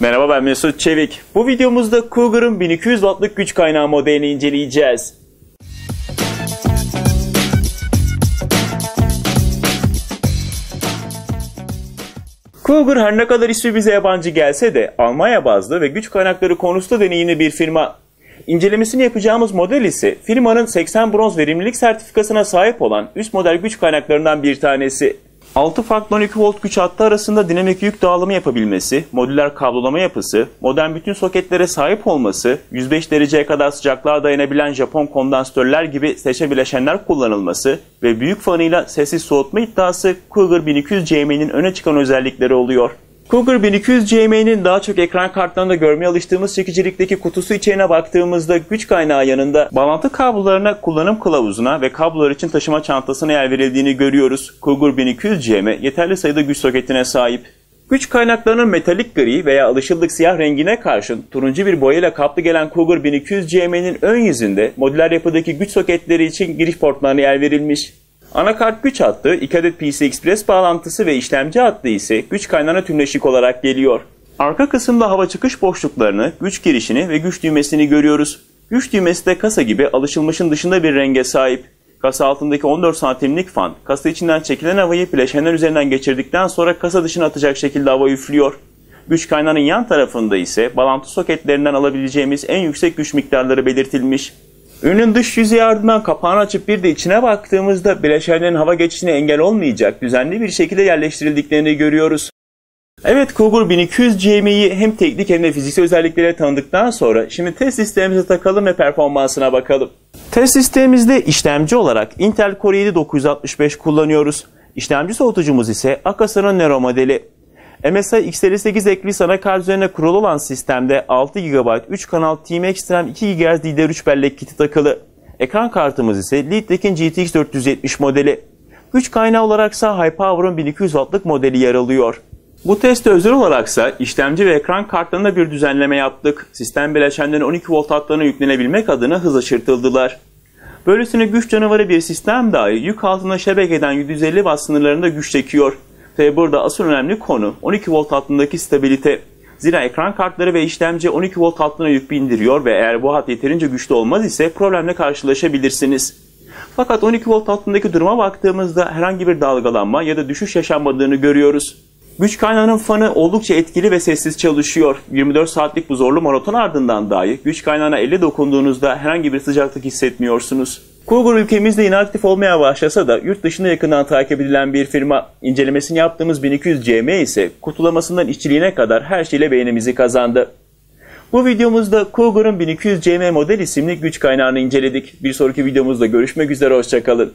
Merhaba ben Mesut Çevik. Bu videomuzda Cougar'ın 1200 wattlık güç kaynağı modelini inceleyeceğiz. Cougar her ne kadar ismi bize yabancı gelse de Almanya bazlı ve güç kaynakları konusunda deneyimli bir firma. İncelemesini yapacağımız model ise firmanın 80 bronz verimlilik sertifikasına sahip olan üst model güç kaynaklarından bir tanesi. 6 farklı 12 volt güç hattı arasında dinamik yük dağılımı yapabilmesi, modüler kablolama yapısı, modern bütün soketlere sahip olması, 105 dereceye kadar sıcaklığa dayanabilen Japon kondansatörler gibi seçe bileşenler kullanılması ve büyük fanıyla sessiz soğutma iddiası Cougar 1200 CM'nin öne çıkan özellikleri oluyor. Cougar 1200 CM'nin daha çok ekran kartlarında görmeye alıştığımız çekicilikteki kutusu içeriğine baktığımızda güç kaynağı yanında bağlantı kablolarına, kullanım kılavuzuna ve kablolar için taşıma çantasına yer verildiğini görüyoruz. Cougar 1200 CM yeterli sayıda güç soketine sahip. Güç kaynaklarının metalik gri veya alışıldık siyah rengine karşın turuncu bir boyayla kaplı gelen Cougar 1200 CM'nin ön yüzünde modüler yapıdaki güç soketleri için giriş portlarına yer verilmiş. Anakart güç hattı, 2 adet PC Express bağlantısı ve işlemci hattı ise güç kaynağına tümleşik olarak geliyor. Arka kısımda hava çıkış boşluklarını, güç girişini ve güç düğmesini görüyoruz. Güç düğmesi de kasa gibi alışılmışın dışında bir renge sahip. Kasa altındaki 14 santimlik fan, kasa içinden çekilen havayı bileşenler üzerinden geçirdikten sonra kasa dışına atacak şekilde hava üflüyor. Güç kaynağının yan tarafında ise bağlantı soketlerinden alabileceğimiz en yüksek güç miktarları belirtilmiş. Ürünün dış yüzeyi ardından kapağını açıp bir de içine baktığımızda bileşenlerin hava geçişine engel olmayacak düzenli bir şekilde yerleştirildiklerini görüyoruz. Evet Cougar 1200 CM'yi hem teknik hem de fiziksel özelliklere tanıdıktan sonra şimdi test sistemimize takalım ve performansına bakalım. Test sistemimizde işlemci olarak Intel Core i7 965 kullanıyoruz. İşlemci soğutucumuz ise Akasa'nın Nero modeli. MSI X58 ekli anakart üzerine kurulu olan sistemde 6 GB 3 kanal Team Extreme 2 GHz DDR3 bellek kiti takılı. Ekran kartımız ise Leadtek'in GTX 470 modeli. Güç kaynağı olaraksa Highpower'ın 1200 wattlık modeli yer alıyor. Bu teste özel olaraksa işlemci ve ekran kartlarında bir düzenleme yaptık. Sistem bileşenlerin 12 volt hatlarına yüklenebilmek adına hız aşırtıldılar. Böylesine güç canavarı bir sistem dahi yük altında şebekeden 750 watt sınırlarında güç çekiyor. Ve burada asıl önemli konu 12 volt hattındaki stabilite. Zira ekran kartları ve işlemci 12 volt hattına yük bindiriyor ve eğer bu hat yeterince güçlü olmaz ise problemle karşılaşabilirsiniz. Fakat 12 volt hattındaki duruma baktığımızda herhangi bir dalgalanma ya da düşüş yaşanmadığını görüyoruz. Güç kaynağının fanı oldukça etkili ve sessiz çalışıyor. 24 saatlik bu zorlu maraton ardından dahi güç kaynağına elle dokunduğunuzda herhangi bir sıcaklık hissetmiyorsunuz. Cougar ülkemizde inaktif olmaya başlasa da yurt dışında yakından takip edilen bir firma. İncelemesini yaptığımız 1200 CM ise kutulamasından işçiliğine kadar her şeyle beğenimizi kazandı. Bu videomuzda Cougar'ın 1200 CM model isimli güç kaynağını inceledik. Bir sonraki videomuzda görüşmek üzere, hoşçakalın.